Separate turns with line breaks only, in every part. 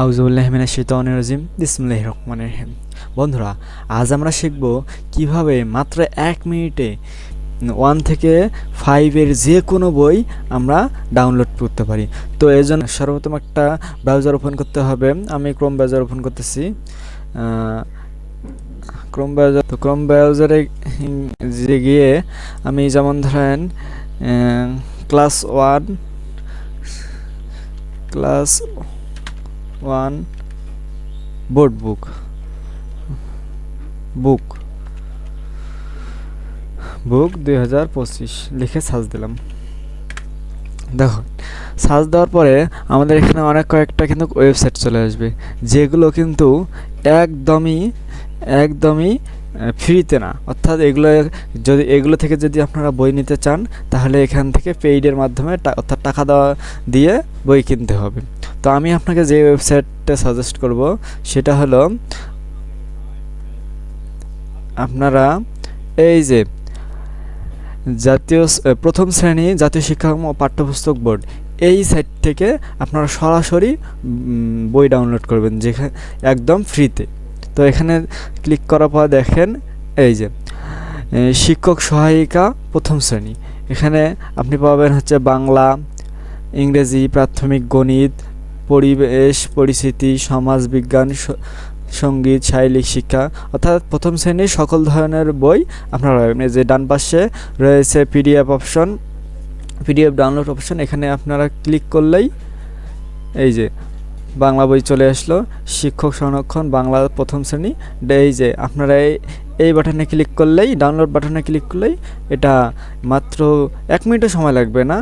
আউজুবুল্লাহমিনা শৈতানির রাজিম বিসমুল্লাহ রহমানির রহিম বন্ধুরা, আজ আমরা শিখব কীভাবে মাত্র এক মিনিটে ওয়ান থেকে ফাইভের যে কোনো বই আমরা ডাউনলোড করতে পারি। তো এই জন্য সর্বপ্রথম একটা ব্রাউজার ওপেন করতে হবে। আমি ক্রোম ব্রাউজার ওপেন করতেছি। ক্রোম ব্রাউজার, তো ক্রোম ব্রাউজারে যে গিয়ে আমি যেমন ধরেন class one, class one board book book book দুই হাজার পঁচিশ। লিখে সার্চ দিলাম। দেখো সার্চ দেওয়ার পরে আমাদের এখানে অনেক কয়েকটা কিন্তু ওয়েবসাইট চলে আসবে, যেগুলো কিন্তু একদমই একদমই ফ্রিতে না। অর্থাৎ এগুলো, যদি এগুলো থেকে যদি আপনারা বই নিতে চান, তাহলে এখান থেকে পেইডের মাধ্যমে অর্থাৎ টাকা দেওয়া, দিয়ে বই কিনতে হবে। তো আমি আপনাকে যে ওয়েবসাইটটা সাজেস্ট করব, সেটা হলো আপনারা এই যে জাতীয় প্রথম শ্রেণি জাতীয় শিক্ষাক্রম ও পাঠ্যপুস্তক বোর্ড, এই সাইট থেকে আপনারা সরাসরি বই ডাউনলোড করবেন যেখানে একদম ফ্রিতে তো এখানে ক্লিক করার পর দেখেন, এই যে শিক্ষক সহায়িকা প্রথম শ্রেণি। এখানে আপনি পাবেন হচ্ছে বাংলা, ইংরেজি, প্রাথমিক, গণিত পরিবেশ, পরিস্থিতি, সমাজ বিজ্ঞান সংগীত, শারীরিক শিক্ষা অর্থাৎ প্রথম শ্রেণির সকল ধরনের বই আপনারা পাবেন। যে ডান পাশে রয়েছে PDF option PDF download option এখানে আপনারা ক্লিক করলেই এই যে বাংলা বই চলে আসলো। শিক্ষক সংরক্ষণ, বাংলা প্রথম শ্রেণি। এই যে আপনারা এই এই বাটনে ক্লিক করলেই ডাউনলোড বাটনে ক্লিক করলেই এটা মাত্র এক মিনিটও সময় লাগবে না।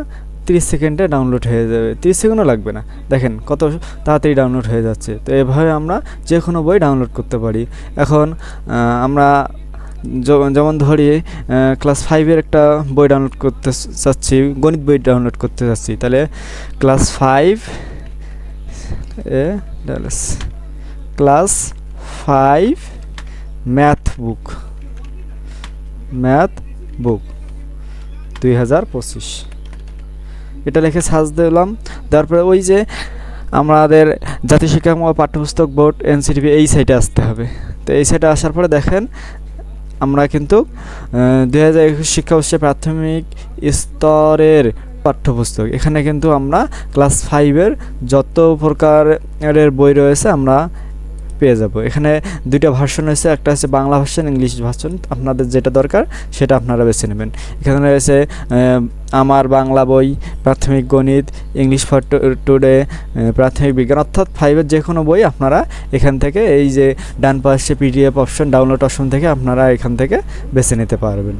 তিরিশ সেকেন্ডে ডাউনলোড হয়ে যাবে। তিরিশ সেকেন্ডও লাগবে না। দেখেন কত তাড়াতাড়ি ডাউনলোড হয়ে যাচ্ছে। তো এভাবে আমরা যে কোনো বই ডাউনলোড করতে পারি। এখন আমরা যেমন ধরি ক্লাস ফাইভের একটা বই ডাউনলোড করতে চাচ্ছি, গণিত বই ডাউনলোড করতে চাচ্ছি। তাহলে ক্লাস ফাইভ এ class five math book math book দুই হাজার পঁচিশ। এটা লিখে সার্চ দিলাম। তারপরে ওই যে আমাদের জাতীয় শিক্ষা পাঠ্যপুস্তক বোর্ড, এনসিটিভি এই সাইটে আসতে হবে। তো এই সাইটে আসার পরে দেখেন, আমরা কিন্তু দুই হাজার একুশ শিক্ষাবর্ষে প্রাথমিক স্তরের পাঠ্যপুস্তক। এখানে কিন্তু আমরা ক্লাস ফাইভের যত প্রকারের বই রয়েছে, আমরা পেয়ে যাব। এখানে দুইটা ভার্সন রয়েছে, একটা হচ্ছে বাংলা ভার্সন ইংলিশ ভার্সন আপনাদের যেটা দরকার, সেটা আপনারা বেছে নেবেন। এখানে রয়েছে আমার বাংলা বই, প্রাথমিক গণিত ইংলিশ ফর টুডে প্রাথমিক বিজ্ঞান, অর্থাৎ ফাইভের যে কোনো বই আপনারা এখান থেকে, এই যে ডান পাশে পিডিএফ অপশন ডাউনলোড অপশন থেকে আপনারা এখান থেকে বেছে নিতে পারবেন।